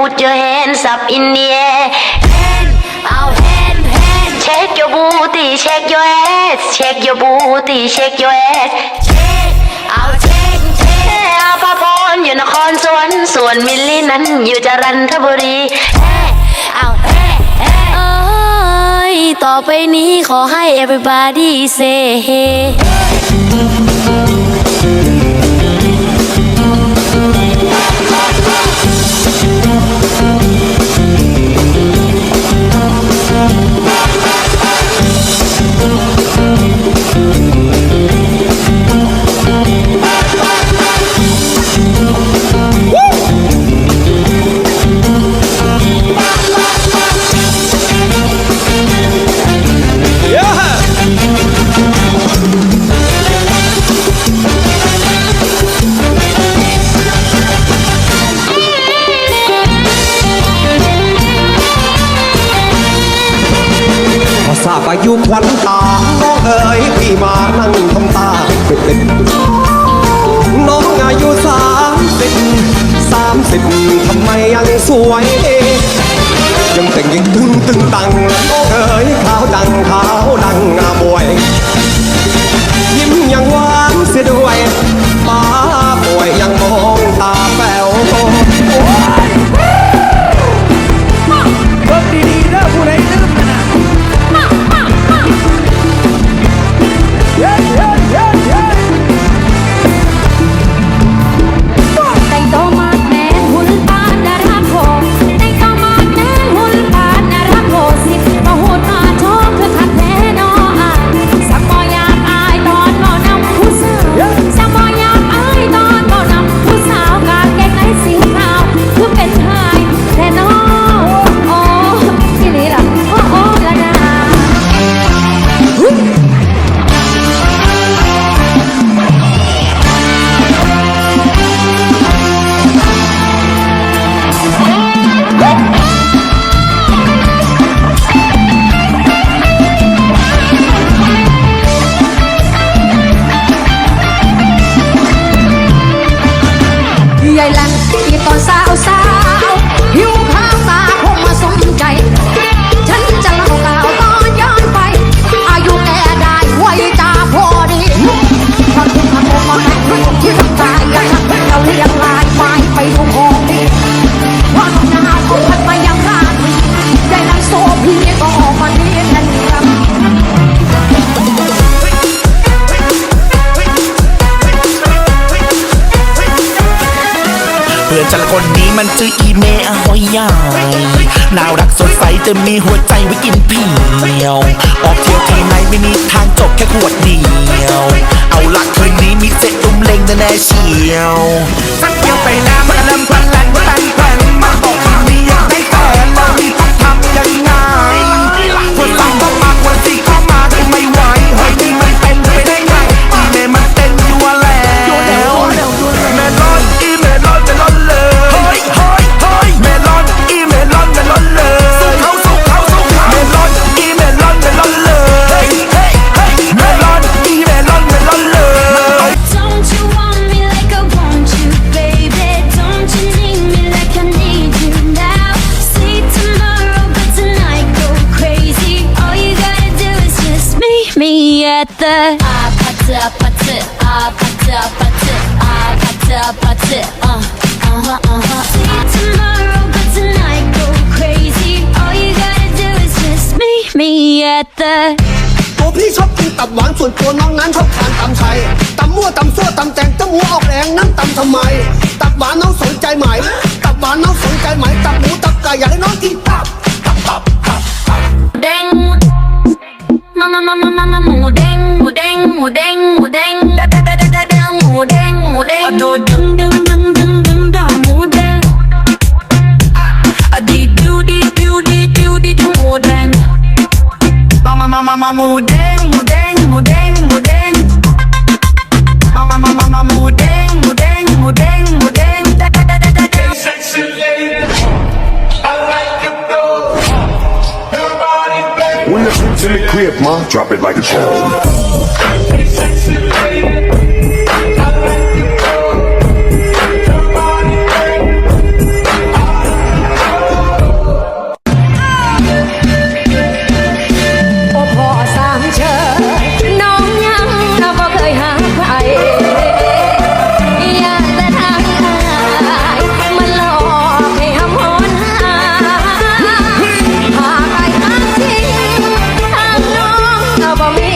put your hands up in the air hand out hand hand shake your booty shake your ass shake your booty shake your ass shake out shake shake อาภาพรอยู่นครสวรรค์ส่วนมิลลี่นั้นอยู่จรัญทบุรีเฮ้เอาเฮ้เฮ้เอ้ยต่อไปนี้ขอให้ everybody say hey พอทราบอายุควันตา น้องเอ๋ยพี่มานั่งทำตาเป็นน้องอายุสามสิบสามสิบทำไมยังสวย ยังแต่งยังตึงตึงตังน้องเอ๋ยขาวดังขาวดังงามวย ยิ้มยังหวานเสียด้วย ใหญ่แหลมที่ตอนสาวสาว มันชื่ออีเมอหอยใหญ่น่ารักสดใสจะมีหัวใจไว้กินเพียว ออกเที่ยวที่ไหนไม่มีทางจบแค่ขวดเดียว เอาละคืนนี้มีเซ็ตตุ้มเล็งแน่เชียวสักเที่ยวไปแล้วมันลำพันล at the ah party party ah party party ah party party uh uh huh uh huh. See tomorrow, but tonight go crazy. All you gotta do is just meet me at the ตัวพี่ชอบกินตับหวานส่วนตัวน้องนั้นชอบทานตำไทยตำมั่วตำซั่วตำแตงตำหัวออกแรงนั่นตำทำไม ตับหวานน้องสนใจไหม ตับหวานน้องสนใจไหม ตับหมูตับไก่อยากให้น้องกิน mudeng mudeng mudeng drop it like a home. I'll